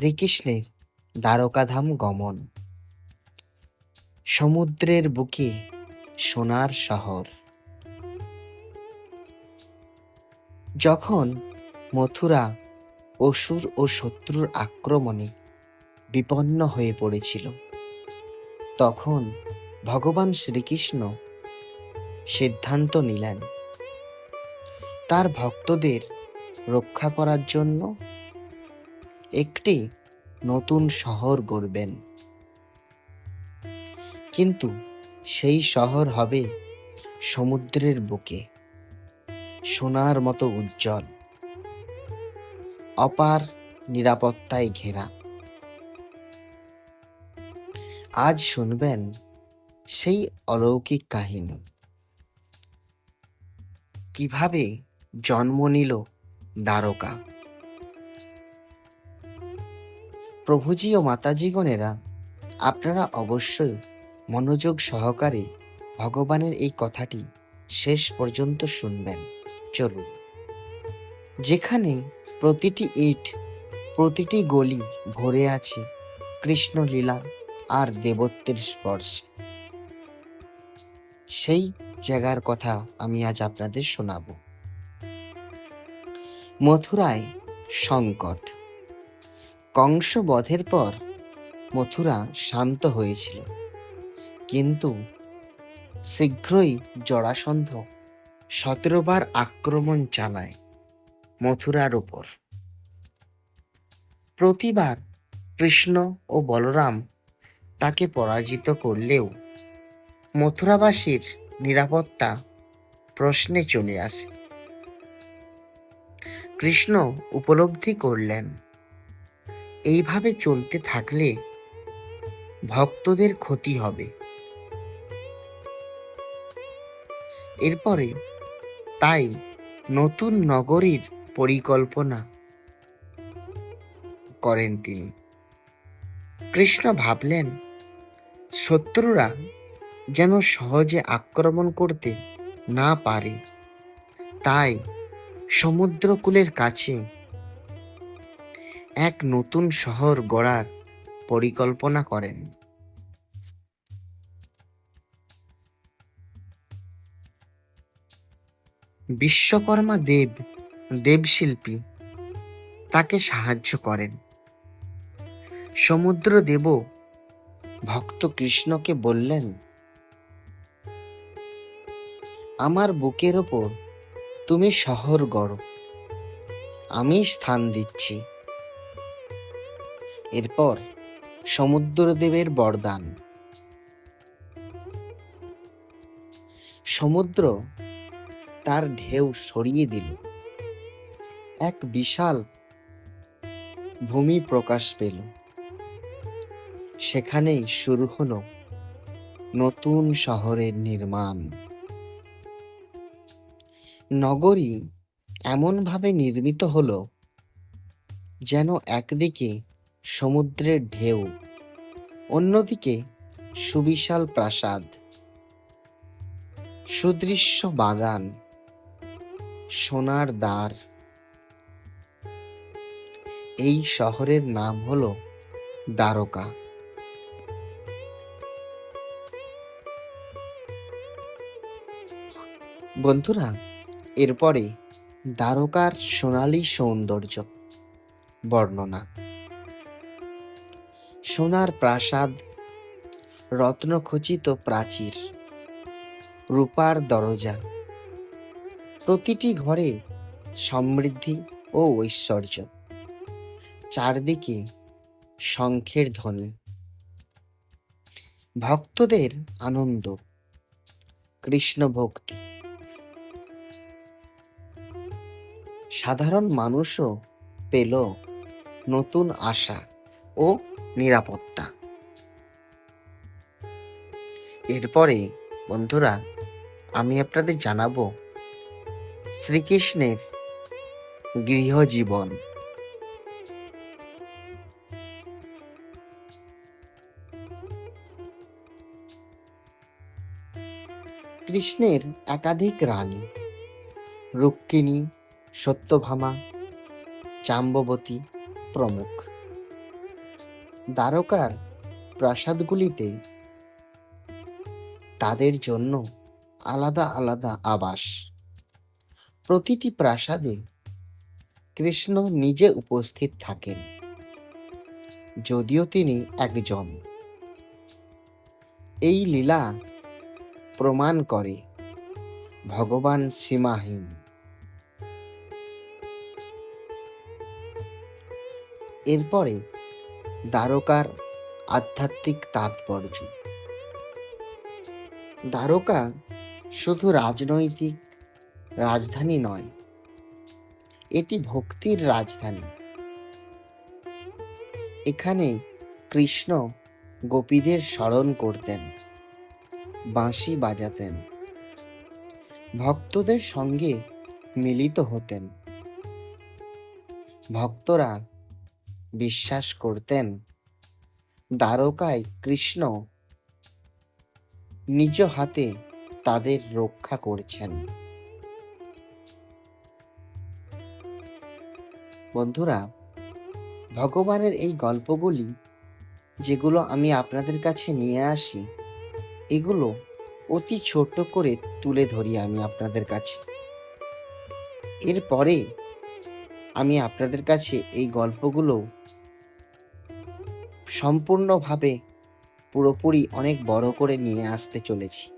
শ্রীকৃষ্ণের দ্বারকাধাম গমন। সমুদ্রের বুকে সোনার শহর। যখন মথুরা অসুর ও শত্রুর আক্রমণে বিপন্ন হয়ে পড়েছিল, তখন ভগবান শ্রীকৃষ্ণ সিদ্ধান্ত নিলেন, তার ভক্তদের রক্ষা করার জন্য একটি নতুন শহর গড়বেন। কিন্তু সেই শহর হবে সমুদ্রের বুকে, সোনার মতো উজ্জ্বল, অপার নিরাপত্তায় ঘেরা। আজ শুনবেন সেই অলৌকিক কাহিনী। কীভাবে জন্ম নিল দ্বারকা? প্রভুজি ও মাতাজিগণেরা আপনারা অবশ্যই মনোযোগ সহকারে ভগবানের এই কথাটি শেষ পর্যন্ত শুনবেন। চলুন। যেখানে প্রতিটি ইট, প্রতিটি গলি ভরে আছে কৃষ্ণলীলা আর দেবত্বের স্পর্শ। সেই জায়গার কথা আমি আজ আপনাদের শোনাব। মথুরায় সংকট। কংস বধের পর মথুরা শান্ত হয়েছিল। কিন্তু শীঘ্রই জরাসন্ধ সতেরোবার আক্রমণ চালায় মথুরার উপর। প্রতিবার কৃষ্ণ ও বলরাম তাকে পরাজিত করলেও মথুরাবাসীর নিরাপত্তা প্রশ্নে চলে আসে। কৃষ্ণ উপলব্ধি করলেন এইভাবে চলতে থাকলে ভক্তদের ক্ষতি হবে। এরপরে তাই নতুন নগরীর পরিকল্পনা করেন তিনি। কৃষ্ণ ভাবলেন, শত্রুরা যেন সহজে আক্রমণ করতে না পারে, তাই সমুদ্রকূলের কাছে এক নতুন শহর গড়ার পরিকল্পনা করেন। বিশ্বকর্মা দেব, দেবশিল্পী, তাকে সাহায্য করেন। সমুদ্র দেব ভক্ত কৃষ্ণকে বললেন, আমার বুকের ওপর তুমি শহর গড়ো, আমি স্থান দিচ্ছি। এরপর সমুদ্রদেবের বরদান। সমুদ্র তার ঢেউ সরিয়ে দিল। এক বিশাল ভূমি প্রকাশ পেল। সেখানেই শুরু হলো নতুন শহরের নির্মাণ। নগরী এমনভাবে নির্মিত হলো যেন একদিকে সমুদ্রের ঢেউ। অন্যদিকে সুবিশাল প্রাসাদ। সুদৃশ্য বাগান। সোনার দ্বার। এই শহরের নাম হল দ্বারকা। বন্ধুরা, এরপরে দ্বারকার সোনালী সৌন্দর্য বর্ণনা। সোনার প্রাসাদ, রত্নখচিত প্রাচীর, রূপার দরজা। প্রতিটি ঘরে সমৃদ্ধি ও ঐশ্বর্য। চারদিকে শঙ্খের ধ্বনি। ভক্তদের আনন্দ, কৃষ্ণ ভক্তি। সাধারণ মানুষও পেল নতুন আশা। ও নিরাপত্তা। এরপরে, বন্ধুরা, আমি আপনাদের জানাব শ্রীকৃষ্ণের গৃহজীবন। কৃষ্ণের একাধিক রানী, রুক্মিণী, সত্যভামা জাম্ববতী প্রমুখ। দ্বারকার প্রাসাদগুলিতে তাদের জন্য আলাদা আলাদা আবাস। প্রতিটি প্রাসাদে কৃষ্ণ নিজে উপস্থিত থাকেন, যদিও তিনি একজন। এই লীলা প্রমাণ করে ভগবান সীমাহীন। এরপরে দ্বারকার আধ্যাত্মিক তাৎপর্য। দ্বারকা শুধু রাজনৈতিক রাজধানী নয়, এটি ভক্তির রাজধানী। এখানে কৃষ্ণ গোপীদের স্মরণ করতেন, বাঁশি বাজাতেন, ভক্তদের সঙ্গে মিলিত হতেন। ভক্তরা বিশ্বাস করতেন। দ্বারকায় কৃষ্ণ নিজ হাতে তাদের রক্ষা করছেন। বন্ধুরা, ভগবানের এই গল্পগুলি যেগুলো আমি আপনাদের কাছে নিয়ে আসি, এগুলো অতি ছোট করে তুলে ধরি আমি আপনাদের কাছে। এরপরে আমি আপনাদের কাছে এই গল্পগুলো সম্পূর্ণভাবে পুরোপুরি অনেক বড় করে নিয়ে আসতে চলেছি।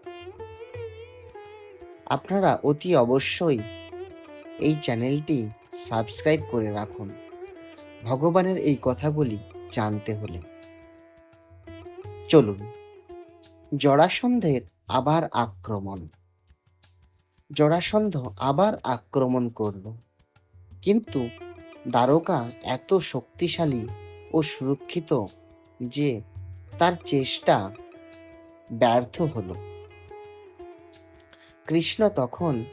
আপনারা অতি অবশ্যই এই চ্যানেলটি সাবস্ক্রাইব করে রাখুন। ভগবানের এই কথাগুলি জানতে হলে। চলুন, জরাসন্ধের আবার আক্রমণ। জরাসন্ধ আবার আক্রমণ করল। কিন্তু দ্বারকা এত শক্তিশালী ও সুরক্ষিত যে তার চেষ্টা ব্যর্থ হলো। কৃষ্ণ তখন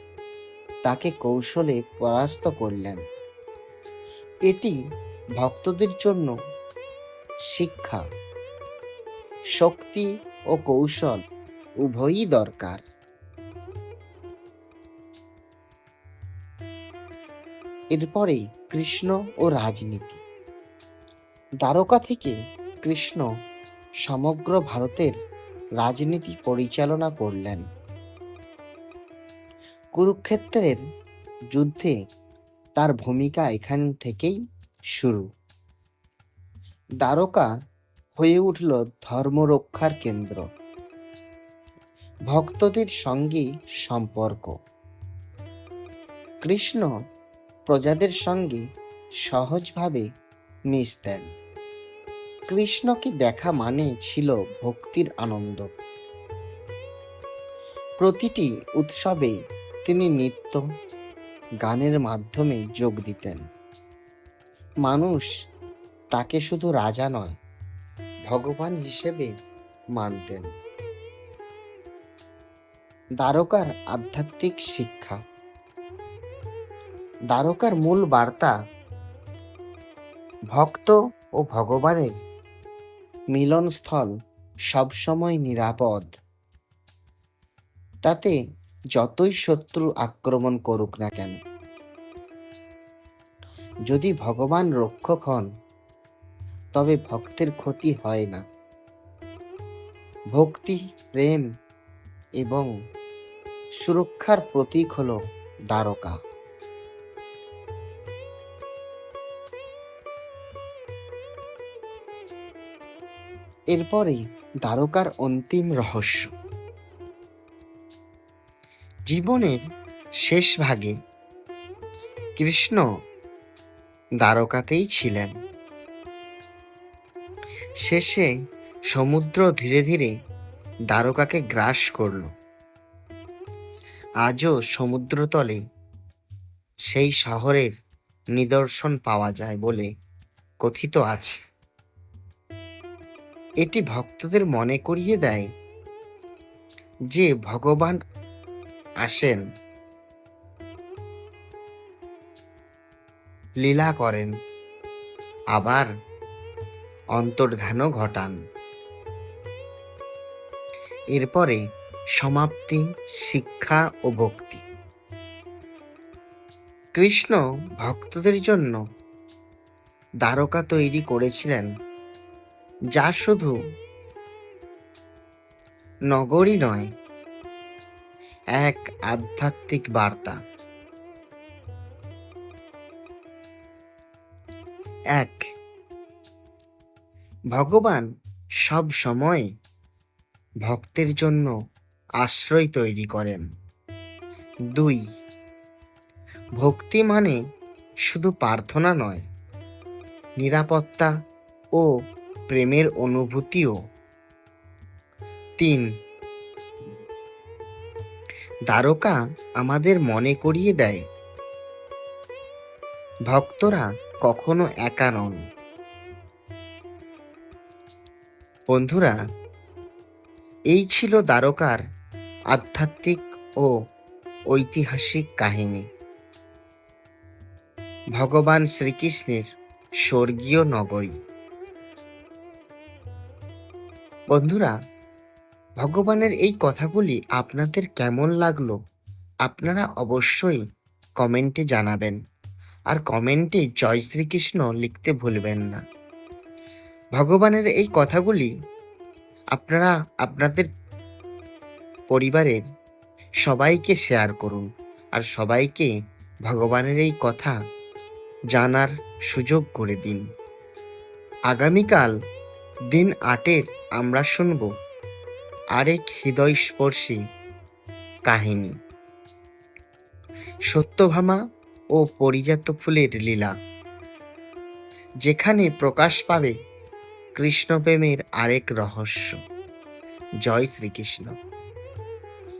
তাকে কৌশলে পরাস্ত করলেন। এটি ভক্তদের জন্য শিক্ষা, শক্তি ও কৌশল উভয়ই দরকার। এরপরে কৃষ্ণ ও রাজনীতি। দ্বারকা থেকে কৃষ্ণ সমগ্র ভারতের রাজনীতি পরিচালনা করলেন। কুরুক্ষেত্রের যুদ্ধে তার ভূমিকা এখান থেকেই শুরু। দ্বারকা হয়ে উঠল ধর্মরক্ষার কেন্দ্র। ভক্তদের সঙ্গে সম্পর্ক। কৃষ্ণ প্রজাদের সঙ্গে সহজভাবে মিশতেন কৃষ্ণকে দেখা মানে ছিল ভক্তির আনন্দ। প্রতিটি উৎসবে তিনি নৃত্য গানের মাধ্যমে যোগ দিতেন। মানুষ তাকে শুধু রাজা নয়, ভগবান হিসেবে মানতেন। দ্বারকার আধ্যাত্মিক শিক্ষা দ্বারকার মূল বার্তা ভক্ত ও ভগবানের মিলনস্থল সবসময় নিরাপদ। তাতে যতই শত্রু আক্রমণ করুক না কেন, যদি ভগবান রক্ষক হন, তবে ভক্তের ক্ষতি হয় না। ভক্তি, প্রেম এবং সুরক্ষার প্রতীক হল দ্বারকা। এরপরেই দ্বারকার অন্তিম রহস্য। জীবনের শেষ ভাগে কৃষ্ণ দ্বারকাতেই ছিলেন। শেষে সমুদ্র ধীরে ধীরে দ্বারকাকে গ্রাস করল। আজও সমুদ্রতলে সেই শহরের নিদর্শন পাওয়া যায় বলে কথিত আছে। এটি ভক্তদের মনে করিয়ে দেয় যে ভগবান আসেন, লীলা করেন, আবার অন্তর্ধানও ঘটান। এরপরে সমাপ্তি, শিক্ষা ও ভক্তি। কৃষ্ণ ভক্তদের জন্য দ্বারকা তৈরি করেছিলেন। যা শুধু নগরী নয়, এক আধ্যাত্মিক বার্তা। এক, ভগবান সব সময় ভক্তের জন্য আশ্রয় তৈরি করেন। দুই, ভক্তি মানে শুধু প্রার্থনা নয়, নিরাপত্তা ও প্রেমের অনুভূতিও। তিন, দ্বারকা আমাদের মনে করিয়ে দেয়। ভক্তরা কখনো একা নন। বন্ধুরা, এই ছিল দ্বারকার আধ্যাত্মিক ও ঐতিহাসিক কাহিনী। ভগবান শ্রীকৃষ্ণের স্বর্গীয় নগরী। বন্ধুরা, ভগবানের এই কথাগুলি আপনাদের কেমন লাগল আপনারা অবশ্যই কমেন্টে জানাবেন। আর কমেন্টে জয় শ্রীকৃষ্ণ লিখতে ভুলবেন না। ভগবানের এই কথাগুলি আপনারা আপনাদের পরিবারের সবাইকে শেয়ার করুন আর সবাইকে ভগবানের এই কথা জানার সুযোগ করে দিন। আগামীকাল দিন আটের আমরা শুনব আরেক হৃদয়স্পর্শী কাহিনী। সত্যভামা ও পরিজাত ফুলের লীলা। যেখানে প্রকাশ পাবে কৃষ্ণপ্রেমের আরেক রহস্য। জয় শ্রীকৃষ্ণ।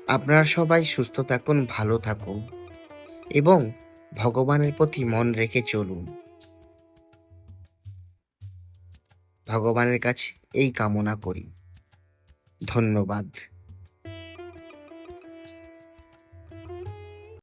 আপনারা সবাই সুস্থ থাকুন, ভালো থাকুন এবং ভগবানের প্রতি মন রেখে চলুন। ভগবানের কাছে এই কামনা করি। ধন্যবাদ।